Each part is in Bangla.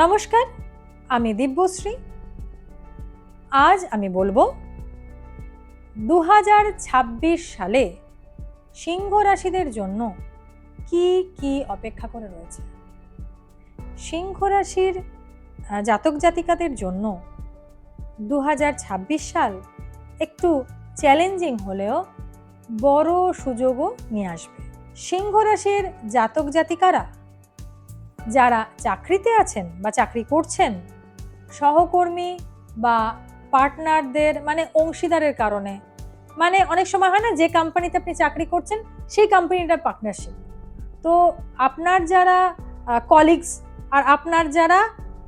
নমস্কার, আমি দিব্যশ্রী। আজ আমি বলব দু হাজার ছাব্বিশ সালে সিংহ রাশিদের জন্য কি কি অপেক্ষা করে রয়েছে? সিংহ রাশির জাতক জাতিকাদের জন্য দু হাজার ছাব্বিশ সাল একটু চ্যালেঞ্জিং হলেও বড় সুযোগও নিয়ে আসবে। সিংহ রাশির জাতক জাতিকারা যারা চাকরিতে আছেন বা চাকরি করছেন, সহকর্মী বা পার্টনারদের মানে অংশীদারের কারণে মানে অনেক সময় হয় না যে কোম্পানিতে আপনি চাকরি করছেন, সেই কোম্পানিটার পার্টনারশিপ তো আপনার যারা কলিগস আর আপনার যারা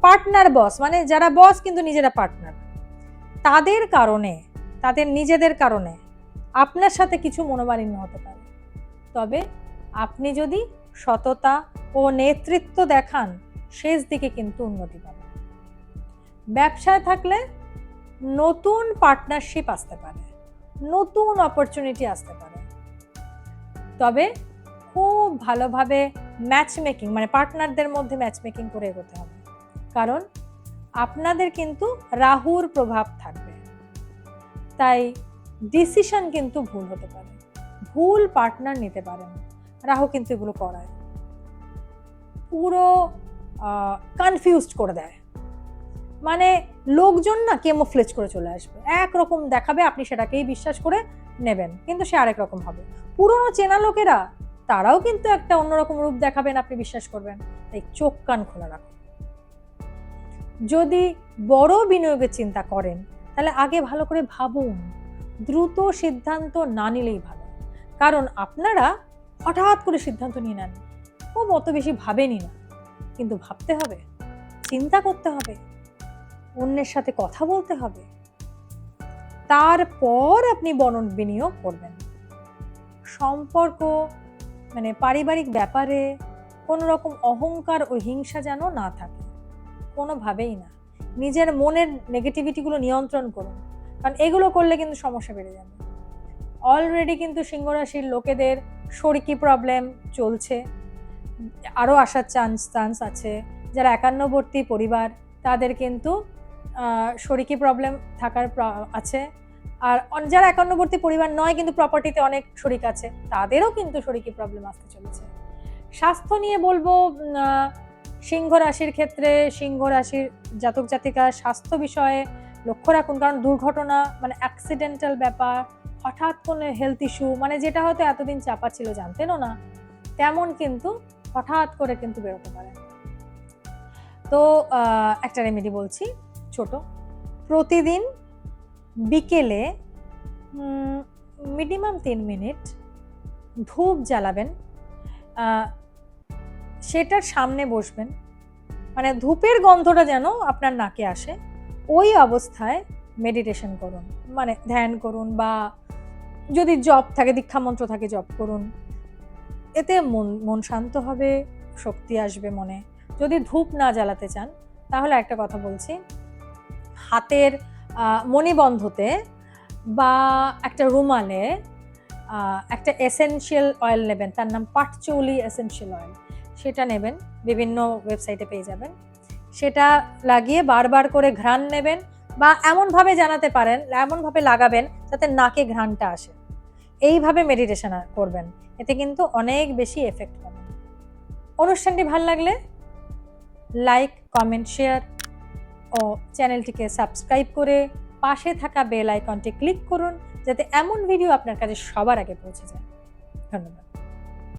পার্টনার বস মানে যারা বস কিন্তু নিজেরা পার্টনার তাদের কারণে, তাদের নিজেদের কারণে আপনার সাথে কিছু মনোমালিন্য হতে পারে। তবে আপনি যদি সততা ও নেতৃত্ব দেখান, শেষ দিকে কিন্তু উন্নতি পাবেন। ব্যবসায় থাকলে নতুন পার্টনারশিপ আসতে পারে, নতুন অপরচুনিটি আসতে পারে। তবে খুব ভালোভাবে ম্যাচ মেকিং মানে পার্টনারদের মধ্যে ম্যাচ মেকিং করে এগোতে হবে। কারণ আপনাদের কিন্তু রাহুর প্রভাব থাকবে। তাই ডিসিশন কিন্তু ভুল হতে পারে। ভুল পার্টনার নিতে পারেন রাহু কিন্তু এগুলো করায়। পুরো কনফিউজড করে দেয়। মানে লোকজন না কেমোফ্লেজ করে চলে আসবে। একরকম দেখাবে, আপনি সেটাকেই বিশ্বাস করে নেবেন। কিন্তু সে আরেক রকম হবে। পুরনো চেনা লোকেরা, তারাও কিন্তু একটা অন্যরকম রূপ দেখাবেন, আপনি বিশ্বাস করবেন। তাই চোখ কান খোলা রাখুন। যদি বড় বিনিয়োগের চিন্তা করেন, তাহলে আগে ভালো করে ভাবুন। দ্রুত সিদ্ধান্ত না নিলেই ভালো। কারণ আপনারা হঠাৎ করে সিদ্ধান্ত নিয়ে নেন। খুব অত বেশি ভাবেনি না। কিন্তু ভাবতে হবে, চিন্তা করতে হবে, অন্যের সাথে কথা বলতে হবে। তারপর আপনি বনন বিনিয়োগ করবেন। সম্পর্ক মানে পারিবারিক ব্যাপারে কোনো রকম অহংকার ও হিংসা যেন না থাকে, কোনোভাবেই না। নিজের মনের নেগেটিভিটিগুলো নিয়ন্ত্রণ করুন, কারণ এগুলো করলে কিন্তু সমস্যা বেড়ে যাবে। অলরেডি কিন্তু সিংহরাশির লোকেদের শরিকি প্রবলেম চলছে? আরও আসার চান্স চান্স আছে। যারা একান্নবর্তী পরিবার, তাদের কিন্তু শরিকি প্রবলেম থাকার আছে। আর যারা একান্নবর্তী পরিবার নয়, কিন্তু প্রপার্টিতে অনেক শরিক আছে, তাদেরও কিন্তু শরিকি প্রবলেম আসতে চলেছে। স্বাস্থ্য নিয়ে বলব সিংহ রাশির ক্ষেত্রে, সিংহ রাশির জাতক জাতিকা স্বাস্থ্য বিষয়ে লক্ষ্য রাখুন। কারণ দুর্ঘটনা মানে অ্যাক্সিডেন্টাল ব্যাপার হঠাৎ কোনো হেলথ ইস্যু মানে যেটা হয়তো এতদিন চাপা ছিল, জানতেনও না। তেমন কিন্তু হঠাৎ করে কিন্তু বেরোতে পারে। তো একটা রেমেডি বলছি, ছোট। প্রতিদিন বিকেলে মিনিমাম তিন মিনিট ধূপ জ্বালাবেন। সেটার সামনে বসবেন। মানে ধূপের গন্ধটা যেন আপনার নাকে আসে, ওই অবস্থায় মেডিটেশন করুন। মানে ধ্যান করুন বা যদি জপ থাকে, দীক্ষা মন্ত্র থাকে জপ করুন। এতে মন মন শান্ত হবে, শক্তি আসবে মনে। যদি ধূপ না জ্বালাতে চান, তাহলে একটা কথা বলছি। হাতের মণিবন্ধতে বা একটা রুমালে একটা এসেনশিয়াল অয়েল নেবেন, তার নাম পাটচৌলি এসেনশিয়াল অয়েল সেটা নেবেন, বিভিন্ন ওয়েবসাইটে পেয়ে যাবেন। সেটা লাগিয়ে বারবার করে ঘ্রাণ নেবেন বা এমনভাবে জানাতে পারেন, এমনভাবে লাগাবেন, যাতে নাকে ঘ্রাণটা আসে। এইভাবে মেডিটেশন করবেন, এতে কিন্তু অনেক বেশি এফেক্ট পাবেন অনুষ্ঠানটি ভালো লাগলে লাইক কমেন্ট শেয়ার ও চ্যানেলটিকে সাবস্ক্রাইব করে পাশে থাকা বেল আইকনটি ক্লিক করুন, যাতে এমন ভিডিও আপনার কাছে সবার আগে পৌঁছে যায়। ধন্যবাদ।